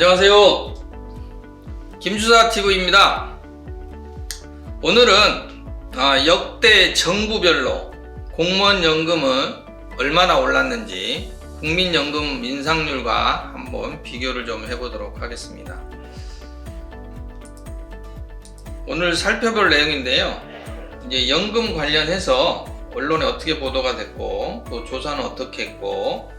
안녕하세요. 김주사 TV입니다. 오늘은 아, 역대 정부별로 공무원 연금은 얼마나 올랐는지 국민연금 인상률과 한번 비교를 좀 해보도록 하겠습니다. 오늘 살펴볼 내용인데요. 이제 연금 관련해서 언론에 어떻게 보도가 됐고 또 조사는 어떻게 했고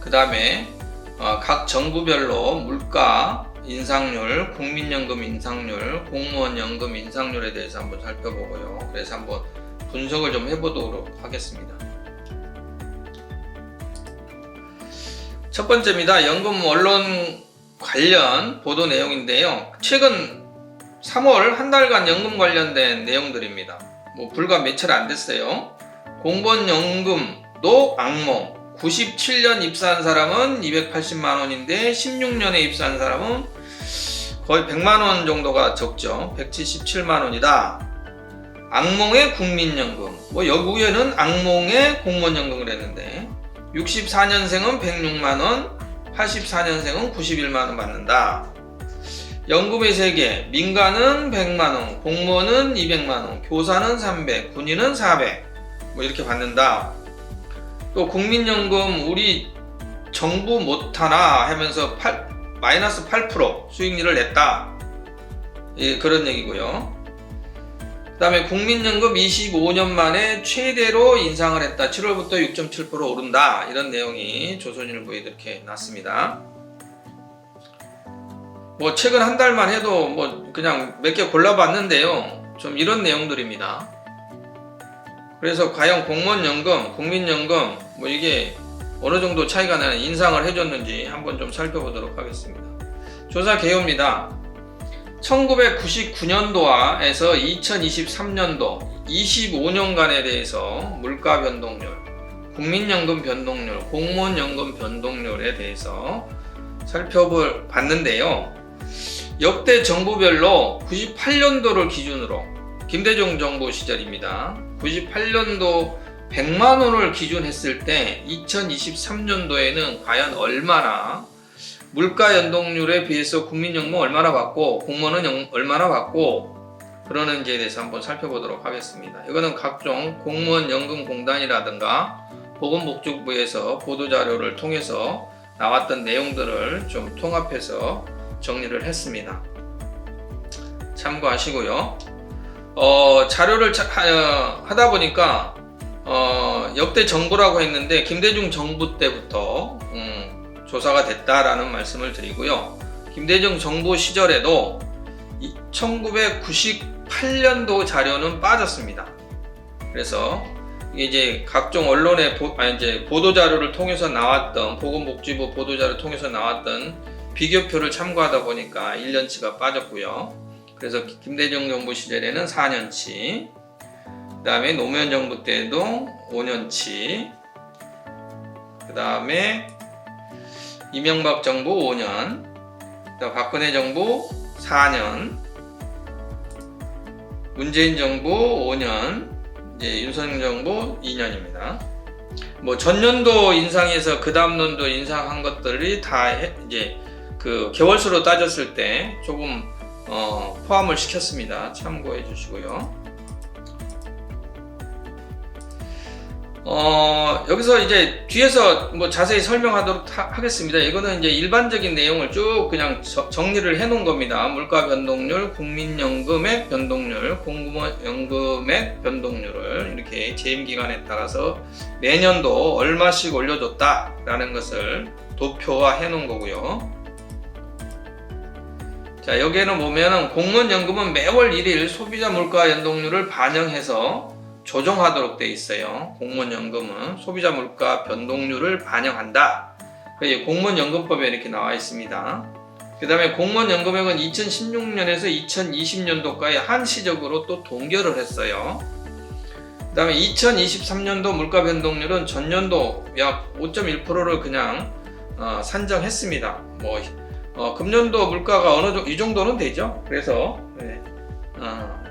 그 다음에 어, 각 정부별로 물가 인상률, 국민연금 인상률, 공무원 연금 인상률에 대해서 한번 살펴보고요. 그래서 한번 분석을 좀 해보도록 하겠습니다. 첫 번째입니다. 연금 언론 관련 보도 내용인데요. 최근 3월 한 달간 연금 관련된 내용들입니다. 뭐 불과 며칠 안 됐어요. 공무원 연금도 악몽. 97년 입사한 사람은 280만 원인데 16년에 입사한 사람은 거의 100만 원 정도가 적죠. 177만 원이다. 악몽의 국민연금. 뭐 여기에는 악몽의 공무원연금을 했는데 64년생은 106만 원, 84년생은 91만 원 받는다. 연금의 세계, 민간은 100만 원, 공무원은 200만 원, 교사는 300, 군인은 400. 뭐 이렇게 받는다. 또 국민연금 우리 정부 못하나 하면서 8, 마이너스 8% 수익률을 냈다. 예, 그런 얘기고요. 그 다음에 국민연금 25년 만에 최대로 인상을 했다. 7월부터 6.7% 오른다. 이런 내용이 조선일보에 이렇게 났습니다. 뭐 최근 한 달만 해도 뭐 그냥 몇 개 골라봤는데요. 좀 이런 내용들입니다. 그래서 과연 공무원연금, 국민연금 뭐 이게 어느 정도 차이가 나는 인상을 해줬는지 한번 좀 살펴보도록 하겠습니다. 조사 개요입니다. 1999년도와에서 2023년도 25년간에 대해서 물가 변동률, 국민연금 변동률, 공무원연금 변동률에 대해서 살펴볼 봤는데요. 역대 정부별로 98년도를 기준으로 김대중 정부 시절입니다. 98년도 100만 원을 기준했을 때 2023년도에는 과연 얼마나 물가 연동률에 비해서 국민연금 얼마나 받고 공무원은 영- 얼마나 받고 그러는지에 대해서 한번 살펴보도록 하겠습니다. 이거는 각종 공무원 연금 공단이라든가 보건복지부에서 보도자료를 통해서 나왔던 내용들을 좀 통합해서 정리를 했습니다. 참고하시고요. 어, 자료를 차- 하, 하다 보니까 어, 역대 정부라고 했는데 김대중 정부 때부터 음, 조사가 됐다라는 말씀을 드리고요. 김대중 정부 시절에도 1998년도 자료는 빠졌습니다. 그래서 이제 각종 언론의 보, 아니 이제 보도 자료를 통해서 나왔던 보건복지부 보도 자료 를 통해서 나왔던 비교표를 참고하다 보니까 1년치가 빠졌고요. 그래서 김대중 정부 시절에는 4년치, 그 다음에 노무현 정부 때도 5년치, 그 다음에 이명박 정부 5년, 그다음 박근혜 정부 4년, 문재인 정부 5년, 이제 윤석열 정부 2년입니다. 뭐 전년도 인상에서 그 다음 년도 인상한 것들이 다 해- 이제 그 개월수로 따졌을 때 조금 어, 포함을 시켰습니다. 참고해 주시고요. 어, 여기서 이제 뒤에서 뭐 자세히 설명하도록 하, 하겠습니다. 이거는 이제 일반적인 내용을 쭉 그냥 저- 정리를 해 놓은 겁니다. 물가 변동률, 국민연금액 변동률, 공무원 연금액 변동률을 이렇게 재임 기간에 따라서 매년도 얼마씩 올려줬다라는 것을 도표화 해 놓은 거고요. 자, 여기에는 보면은 공무원 연금은 매월 1일 소비자 물가 연동률을 반영해서 조정하도록 돼 있어요. 공무원 연금은 소비자 물가 변동률을 반영한다. 그게 공무원 연금법에 이렇게 나와 있습니다. 그 다음에 공무원 연금액은 2016년에서 2020년도까지 한시적으로 또 동결을 했어요. 그 다음에 2023년도 물가 변동률은 전년도 약 5.1%를 그냥 어, 산정했습니다. 뭐 어, 금년도 물가가 어느 정도 이 정도는 되죠. 그래서 네, 어,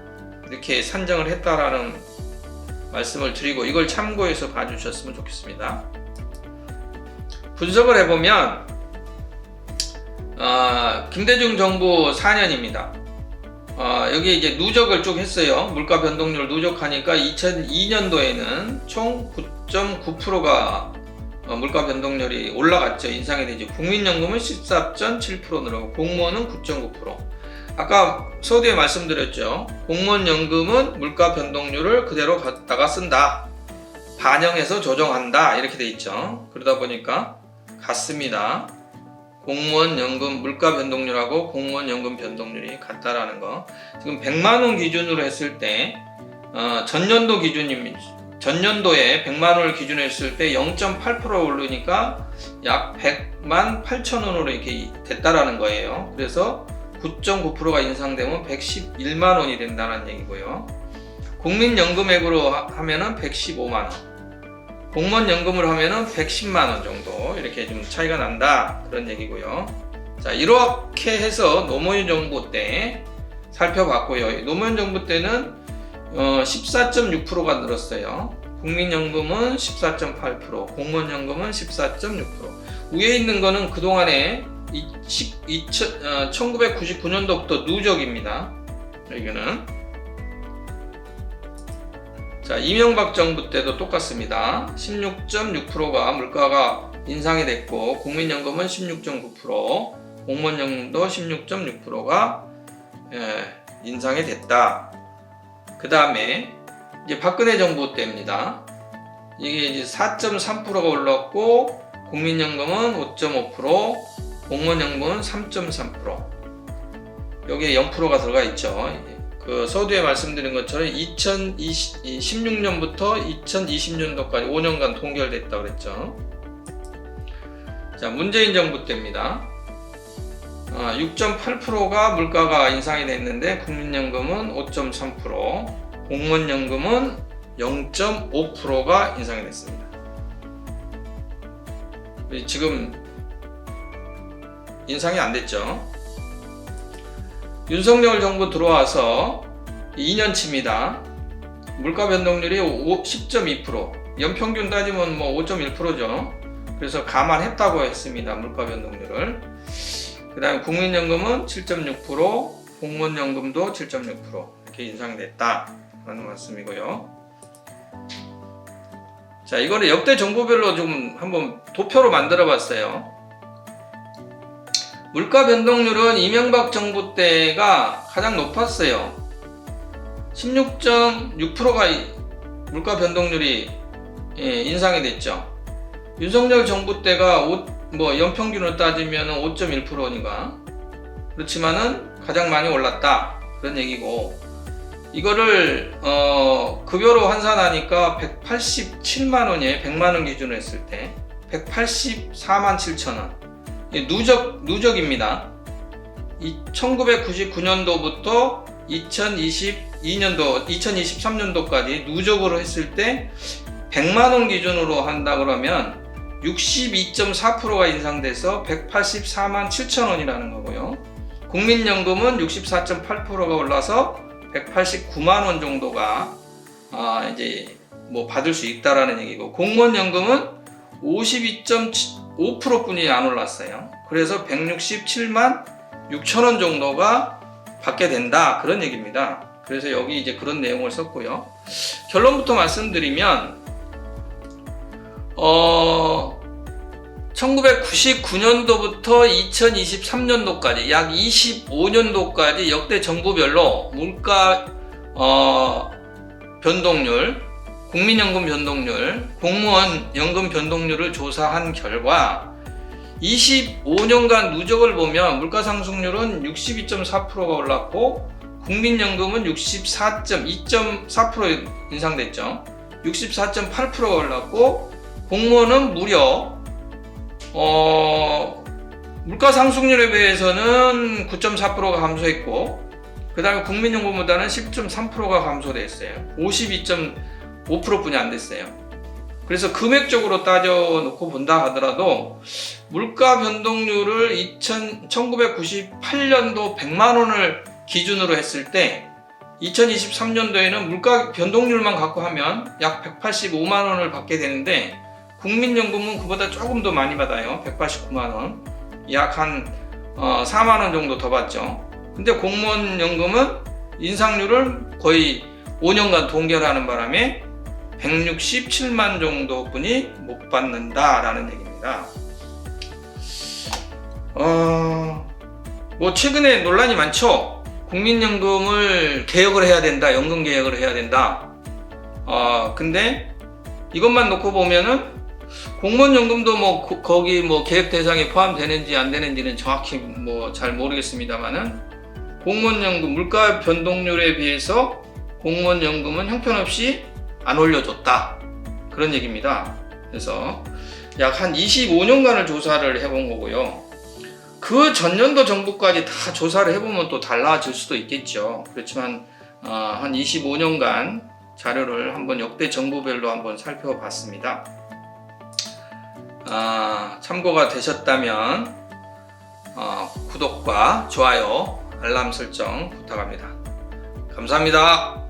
이렇게 산정을 했다라는 말씀을 드리고 이걸 참고해서 봐주셨으면 좋겠습니다. 분석을 해보면 어, 김대중 정부 4년입니다. 어, 여기 이제 누적을 쭉 했어요. 물가 변동률 누적하니까 2002년도에는 총 9.9%가 어, 물가 변동률이 올라갔죠. 인상이 되죠. 국민연금은 14.7% 늘어가고 공무원은 9.9%. 아까 서두에 말씀드렸죠. 공무원 연금은 물가 변동률을 그대로 갖다가 쓴다. 반영해서 조정한다. 이렇게 돼 있죠. 그러다 보니까 같습니다. 공무원 연금 물가 변동률하고 공무원 연금 변동률이 같다라는 거. 지금 100만 원 기준으로 했을 때 어, 전년도 기준입니다. 전년도에 100만 원을 기준으로 했을 때 0.8% 오르니까 약 100만 8천 원으로 이렇게 됐다라는 거예요. 그래서 9.9%가 인상되면 111만 원이 된다는 얘기고요. 국민연금액으로 하- 하면은 115만 원. 공무원 연금을 하면은 110만 원 정도 이렇게 좀 차이가 난다 그런 얘기고요. 자 이렇게 해서 노무현 정부 때 살펴봤고요. 노무현 정부 때는 어, 14.6%가 늘었어요. 국민연금은 14.8%, 공무원연금은 14.6%. 위에 있는 거는 그동안에 이, 2000, 어, 1999년도부터 누적입니다. 여기는 자 이명박 정부 때도 똑같습니다. 16.6%가 물가가 인상이 됐고 국민연금은 16.9%, 공무원연금도 16.6%가 예, 인상이 됐다. 그 다음에 이제 박근혜 정부 때입니다. 이게 이제 4.3%가 올랐고 국민연금은 5.5%, 공무원연금은 3.3%. 여기에 0%가 들어가 있죠. 그 서두에 말씀드린 것처럼 2016년부터 2020년도까지 5년간 동결됐다고 그랬죠. 자, 문재인 정부 때입니다. 6.8%가 물가가 인상이 됐는데 국민연금은 5.3%, 공무원연금은 0.5%가 인상이 됐습니다. 지금 인상이 안 됐죠. 윤석열 정부 들어와서 2년치입니다. 물가 변동률이 10.2%, 연평균 따지면 뭐 5.1%죠. 그래서 감안했다고 했습니다. 물가 변동률을. 그 다음에 국민연금은 7.6%, 공무원연금도 7.6% 이렇게 인상됐다. 라는 말씀이고요. 자, 이거를 역대 정부별로 좀 한번 도표로 만들어 봤어요. 물가 변동률은 이명박 정부 때가 가장 높았어요. 16.6%가 물가 변동률이 예, 인상이 됐죠. 윤석열 정부 때가 오- 뭐 연평균으로 따지면 5.1%니까 그렇지만은 가장 많이 올랐다 그런 얘기고 이거를 어, 급여로 환산하니까 187만 원이에요. 100만 원 기준으로 했을 때 184만 7천 원. 누적 누적입니다. 1999년도부터 2022년도 2023년도까지 누적으로 했을 때 100만 원 기준으로 한다 그러면 62.4%가 인상돼서 184만 7천 원이라는 거고요. 국민연금은 64.8%가 올라서 189만 원 정도가 아, 이제 뭐 받을 수 있다라는 얘기고 공무원 연금은 52.5% 뿐이 안 올랐어요. 그래서 167만 6천 원 정도가 받게 된다 그런 얘기입니다. 그래서 여기 이제 그런 내용을 썼고요. 결론부터 말씀드리면 어 1999년도부터 2023년도까지 약 25년도까지 역대 정부별로 물가 어, 변동률, 국민연금 변동률, 공무원 연금 변동률을 조사한 결과 25년간 누적을 보면 물가 상승률은 62.4%가 올랐고 국민연금은 64.2.4% 인상됐죠. 64.8%가 올랐고 공무원은 무려 어, 물가 상승률에 비해서는 9.4%가 감소했고 그 다음에 국민연금보다는 10.3%가 감소됐어요. 52.5%뿐이 안 됐어요. 그래서 금액적으로 따져놓고 본다 하더라도 물가 변동률을 2000, 1998년도 100만 원을 기준으로 했을 때 2023년도에는 물가 변동률만 갖고 하면 약 185만 원을 받게 되는데 국민연금은 그보다 조금 더 많이 받아요. 189만 원. 약한 어, 4만 원 정도 더 받죠. 근데 공무원 연금은 인상률을 거의 5년간 동결하는 바람에 167만 정도 분이 못 받는다라는 얘기입니다. 어, 뭐 최근에 논란이 많죠. 국민연금을 개혁을 해야 된다, 연금 개혁을 해야 된다. 어, 근데 이것만 놓고 보면은 공무원 연금도 뭐 고- 거기 뭐 계획 대상에 포함되는지 안 되는지는 정확히 뭐 잘 모르겠습니다만은 공무원 연금 물가 변동률에 비해서 공무원 연금은 형편없이 안 올려줬다 그런 얘기입니다. 그래서 약 한 25년간을 조사를 해본 거고요. 그 전년도 정부까지 다 조사를 해보면 또 달라질 수도 있겠죠. 그렇지만 어, 한 25년간 자료를 한번 역대 정부별로 한번 살펴봤습니다. 아, 참고가 되셨다면 어, 구독과 좋아요, 알람 설정 부탁합니다. 감사합니다.